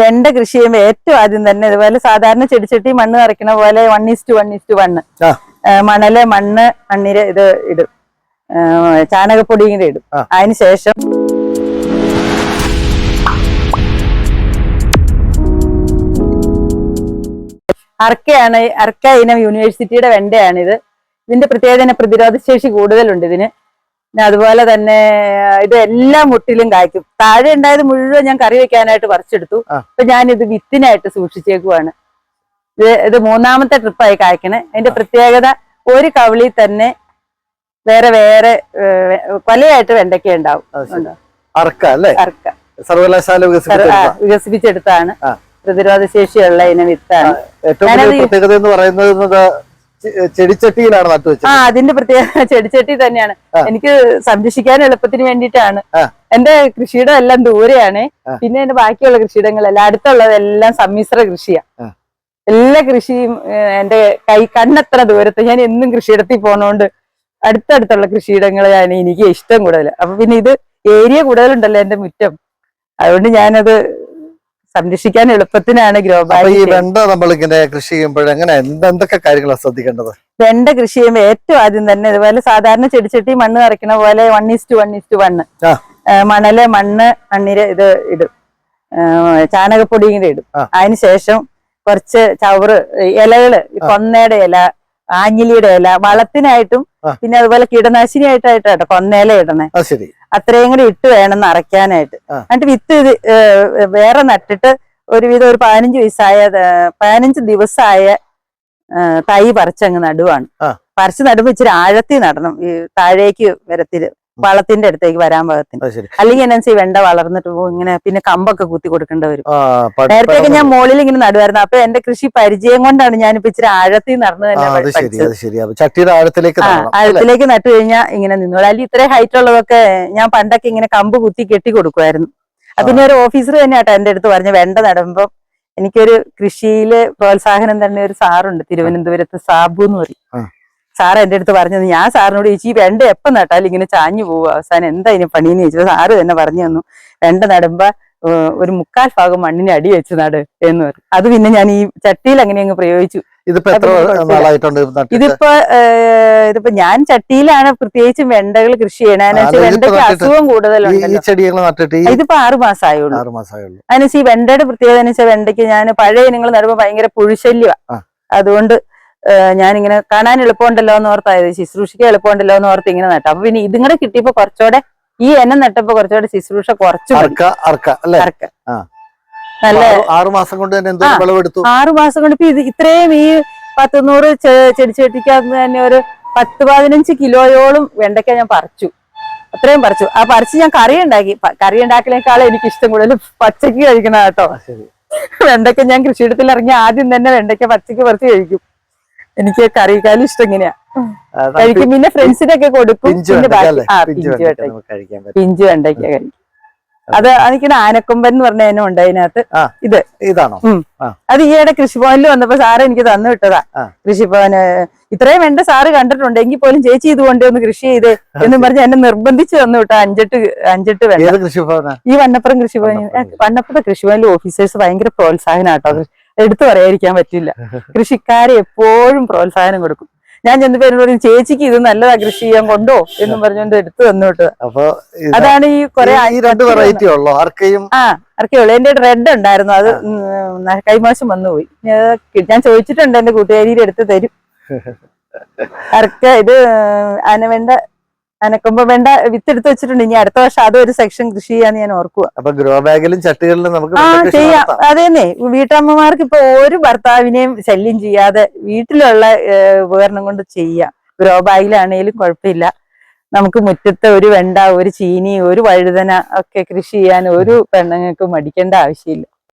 വെണ്ട കൃഷി ചെയ്യുമ്പോൾ ഏറ്റവും ആദ്യം തന്നെ ഇതുപോലെ സാധാരണ ചെടിച്ചട്ടി മണ്ണ് നിറയ്ക്കണ പോലെ one is to one is to one. മണൽ മണ്ണ് മണ്ണിര ഇത് ഇടും. ചാണകപ്പൊടി ഇങ്ങനെ ഇടും. അതിന് ശേഷം അർക്കയാണ് അർക്ക ഇനം യൂണിവേഴ്സിറ്റിയുടെ വെണ്ടയാണിത്. ഇതിന്റെ പ്രത്യേകത പ്രതിരോധ ശേഷി കൂടുതലുണ്ട് ഇതിന്. പിന്നെ അതുപോലെ തന്നെ ഇത് എല്ലാ മുട്ടിലും കായ്ക്കും. താഴെ ഉണ്ടായത് മുഴുവൻ ഞാൻ കറി വെക്കാനായിട്ട് പറിച്ചെടുത്തു. അപ്പൊ ഞാൻ ഇത് വിത്തിനായിട്ട് സൂക്ഷിച്ചേക്കുവാണ്. ഇത് ഇത് മൂന്നാമത്തെ ട്രിപ്പായി കായ്ക്കണേ. അതിന്റെ പ്രത്യേകത ഒരു കവിളി തന്നെ വേറെ വേറെ കൊലയായിട്ട് വെണ്ടയ്ക്ക ഉണ്ടാവും. അർക്ക അല്ലേ? അർക്ക സർവകലാശാല വികസിപ്പിച്ചെടുത്താണ്. പ്രതിരോധ ശേഷിയുള്ള ഇനം വിത്താണ്. പ്രത്യേകത എന്ന് പറയുന്നത് ചെ- വെച്ചത്. ആ അതിന്റെ പ്രത്യേക ചെടിച്ചട്ടി തന്നെയാണ്. എനിക്ക് സംരക്ഷിക്കാൻ എളുപ്പത്തിന് വേണ്ടിയിട്ടാണ്. എന്റെ കൃഷിയിടം എല്ലാം ദൂരെയാണ്. പിന്നെ എന്റെ ബാക്കിയുള്ള കൃഷിയിടങ്ങളെല്ലാം അടുത്തുള്ളതെല്ലാം സമ്മിശ്ര കൃഷിയാ. എല്ലാ കൃഷിയും എന്റെ കൈ കണ്ണത്ര ദൂരത്ത്. ഞാൻ എന്നും കൃഷിയിടത്തിൽ പോണോണ്ട് അടുത്തടുത്തുള്ള കൃഷിയിടങ്ങളെയാണ് എനിക്ക് ഇഷ്ടം കൂടുതൽ അപ്പൊ പിന്നെ ഇത് ഏരിയ കൂടുതലുണ്ടല്ലോ എന്റെ മുറ്റം. അതുകൊണ്ട് ഞാനത് സംരക്ഷിക്കാൻ എളുപ്പത്തിനാണ് ഗ്രോ ഈ ബാഗ് വെണ്ട നമ്മൾ ഇങ്ങനെ കൃഷി ചെയ്യുമ്പോൾ എങ്ങനെ എന്തൊക്കെ കാര്യങ്ങളാണ് ശ്രദ്ധിക്കേണ്ടത്? വെണ്ട കൃഷി ചെയ്യുമ്പോൾ ഏറ്റവും ആദ്യം തന്നെ ഇതുപോലെ സാധാരണ ചെടിച്ചട്ടി മണ്ണ് നിറയ്ക്കണ പോലെ one is to one is to one. മണൽ മണ്ണ് മണ്ണിര ഇത് ഇടും. ചാണകപ്പൊടി ചാണകപ്പൊടിയും കൂടെ ഇടും. അതിനുശേഷം അതിന് ശേഷം കുറച്ച് ചവറ് ഇലകൾ കൊന്നയുടെ ഇല ആഞ്ഞിലിയുടെ ഇല വളത്തിനായിട്ടും പിന്നെ അതുപോലെ കീടനാശിനിയായിട്ടായിട്ട് കേട്ടോ കൊന്നയില ഇടണേ. ശരി. അത്രയും കൂടി ഇട്ട് വേണം നിറയ്ക്കാനായിട്ട് ആ. എന്നിട്ട് വിത്ത് ഇത് വേറെ നട്ടിട്ട് ഒരുവിധം ഒരു പതിനഞ്ച് വയസ്സായ പതിനഞ്ച് ദിവസമായ തൈ പറിച്ചങ്ങ് നടുവാണ്. പറിച്ച് നടുമ്പോ ഇച്ചിരി ആഴത്തിൽ നടണം ഈ താഴേക്ക് വരത്തിൽ വളത്തിന്റെ അടുത്തേക്ക് വരാൻ പാകത്തിന്. അല്ലെങ്കിൽ എന്നാ വെണ്ട വളർന്നിട്ട് പോകും ഇങ്ങനെ പിന്നെ കമ്പൊക്കെ കുത്തി കൊടുക്കേണ്ടി വരും. നേരത്തെ ഞാൻ മുകളിൽ ഇങ്ങനെ നടുവായിരുന്നു. അപ്പൊ എന്റെ കൃഷി പരിചയം കൊണ്ടാണ് ഞാനിപ്പോ ഇച്ചിരി ആഴത്തിൽ നടന്നു തന്നെ ചട്ടിയുടെ ആഴത്തിലേക്ക് ആഴത്തിലേക്ക് നട്ടു കഴിഞ്ഞാൽ ഇങ്ങനെ നിന്നോളൂ. അല്ലെങ്കിൽ ഇത്രയും ഹൈറ്റ് ഉള്ളതൊക്കെ ഞാൻ പണ്ടൊക്കെ ഇങ്ങനെ കമ്പ് കുത്തി കെട്ടി കൊടുക്കുമായിരുന്നു അത് പിന്നെ ഒരു ഓഫീസർ തന്നെ ആട്ടോ എന്റെ അടുത്ത് പറഞ്ഞു വെണ്ട നടുമ്പോ എനിക്കൊരു കൃഷിയിൽ പ്രോത്സാഹനം തന്നെ ഒരു സാറുണ്ട് തിരുവനന്തപുരത്ത് സാബു എന്ന് പറയും. സാർ എന്റെ അടുത്ത് പറഞ്ഞത് ഞാൻ സാറിനോട് ചോദിച്ചു ഈ വെണ്ട എപ്പം നട്ടാലും ഇങ്ങനെ ചാഞ്ഞു പോകും അവസാനം. എന്താ ഇനി പണിയെന്ന് ചോദിച്ചു സാറ് തന്നെ പറഞ്ഞു തന്നു. വെണ്ട നടുമ്പോ ഒരു മുക്കാൽ ഭാഗം മണ്ണിന് അടി വെച്ച് നട് എന്ന് പറഞ്ഞു. അത് പിന്നെ ഞാൻ ഈ ചട്ടിയിൽ അങ്ങനെ അങ്ങ് പ്രയോഗിച്ചു. ഇതിപ്പോ? ഇതിപ്പോ ഞാൻ ചട്ടിയിലാണ് പ്രത്യേകിച്ചും വെണ്ടകൾ കൃഷി ചെയ്യണത് വെണ്ടയ്ക്ക് അസുഖം കൂടുതലുണ്ട് ഇതിപ്പോ ആറു മാസമായുള്ളൂ അതിനുശേഷം ഈ വെണ്ടയുടെ പ്രത്യേകത എന്ന് വെച്ചാൽ വെണ്ടയ്ക്ക് ഞാൻ പഴയ ഇനങ്ങൾ നടുമ്പോൾ ഭയങ്കര പുഴുശല്യമാണ് അതുകൊണ്ട് ഞാനിങ്ങനെ കാണാൻ എളുപ്പമുണ്ടല്ലോ എന്ന് ഓർത്തായത് ശുശ്രൂഷിക്കാൻ എളുപ്പമുണ്ടല്ലോ എന്ന് ഓർത്ത് ഇങ്ങനെ നട്ടു. അപ്പൊ പിന്നെ ഇതും കൂടെ കിട്ടിയപ്പോ കുറച്ചുകൂടെ ഈ എന്നെ നട്ടപ്പോ കുറച്ചുകൂടെ ശുശ്രൂഷ കുറച്ചു. നല്ല ആറു മാസം കൊണ്ട് തന്നെ. വിളവെടുത്തു? കൊണ്ട് ഇത് ഇത്രയും ഈ പത്തുനൂറ് ചെ- തന്നെ ഒരു പത്ത് പതിനഞ്ച് കിലോയോളം വെണ്ടയ്ക്ക ഞാൻ പറിച്ചു. അത്രയും പറിച്ചു. ആ പറിച്ച് ഞാൻ കറി ഉണ്ടാക്കി. കറി ഉണ്ടാക്കലേക്കാളും എനിക്ക് ഇഷ്ടം കൂടുതൽ പച്ചക്ക് കഴിക്കണ കേട്ടോ. വെണ്ടയ്ക്ക ഞാൻ കൃഷിയിടത്തിൽ ഇറങ്ങി ആദ്യം തന്നെ വെണ്ടയ്ക്ക പച്ചക്ക് പറിച്ച് കഴിക്കും. എനിക്ക് കറിക്കാലും ഇഷ്ടം ഇങ്ങനെയാ. കഴിക്കും. പിന്നെ ഫ്രണ്ട്സിനൊക്കെ കൊടുക്കും. പിഞ്ച് വെണ്ടയ്ക്ക കഴിക്കും. അത് എനിക്ക് ആനക്കൊമ്പൻ എന്ന് പറഞ്ഞ ഇനം ഉണ്ട് അതിനകത്ത്. ഇത്. ഇതാണോ? അത് ഈയിടെ കൃഷിഭവനിൽ വന്നപ്പോ സാറ് എനിക്ക് തന്നു വിട്ടതാ. കൃഷിഭവന്. ഇത്രയും വേണ്ട സാറ് കണ്ടിട്ടുണ്ട്. എങ്കിൽ പോലും ചേച്ചി ഇത് കൊണ്ട് ഒന്ന് കൃഷി ചെയ്ത് എന്ന് പറഞ്ഞ് എന്നെ നിർബന്ധിച്ച് തന്നു വിട്ട. അഞ്ചെട്ട് അഞ്ചെട്ട് വേണ്ട. ഈ വണ്ണപ്പുറം കൃഷിഭവൻ വണ്ണപ്പുറം. കൃഷിഭവനിൽ ഓഫീസേഴ്സ് ഭയങ്കര പ്രോത്സാഹനം കേട്ടോ എടുത്തു പറയാതിരിക്കാൻ പറ്റില്ല. കൃഷിക്കാരെ എപ്പോഴും പ്രോത്സാഹനം കൊടുക്കും. ഞാൻ ചെന്നപ്പോ എന്നോട് പറഞ്ഞു, ചേച്ചിക്ക് ഇത് നല്ലതാ കൃഷി ചെയ്യാൻ കൊണ്ടോ? എന്നും പറഞ്ഞുകൊണ്ട് എടുത്തു തന്നു വിട്ടത് അപ്പൊ ഇത് അതാണ് ഈ കൊറേ രണ്ട് വെറൈറ്റി ഉള്ളോ. ആർക്കയും ആ എന്റെ റെഡ് ഉണ്ടായിരുന്നു. അത് കൈമാശം വന്നുപോയി ഞാൻ- ഞാൻ ചോദിച്ചിട്ടുണ്ട് എന്റെ കൂട്ടുകാരിയിൽ എടുത്ത് തരും. അർക്ക ഇത് അനവേണ്ട അനക്കുമ്പോ വേണ്ട വിത്തെടുത്ത് വെച്ചിട്ടുണ്ട്. ഇനി അടുത്ത വർഷം അതൊരു സെക്ഷൻ കൃഷി ചെയ്യാന്ന് ഞാൻ ഓർക്കുക അപ്പൊ ഗ്രോ ബാഗിലും ചട്ടികളിലും നമുക്ക് ആ ചെയ്യാം. അതേന്നെ. വീട്ടമ്മമാർക്ക് ഇപ്പൊ ഒരു ഭർത്താവിനെയും ശല്യം ചെയ്യാതെ വീട്ടിലുള്ള ഉപകരണം കൊണ്ട് ചെയ്യാം. ഗ്രോ ബാഗിലാണേലും കുഴപ്പമില്ല. നമുക്ക് മുറ്റത്ത് ഒരു വെണ്ട ഒരു ചീനി ഒരു വഴുതന ഒക്കെ കൃഷി ചെയ്യാൻ ഒരു പെണ്ണുങ്ങൾക്ക് മടിക്കേണ്ട ആവശ്യമില്ല.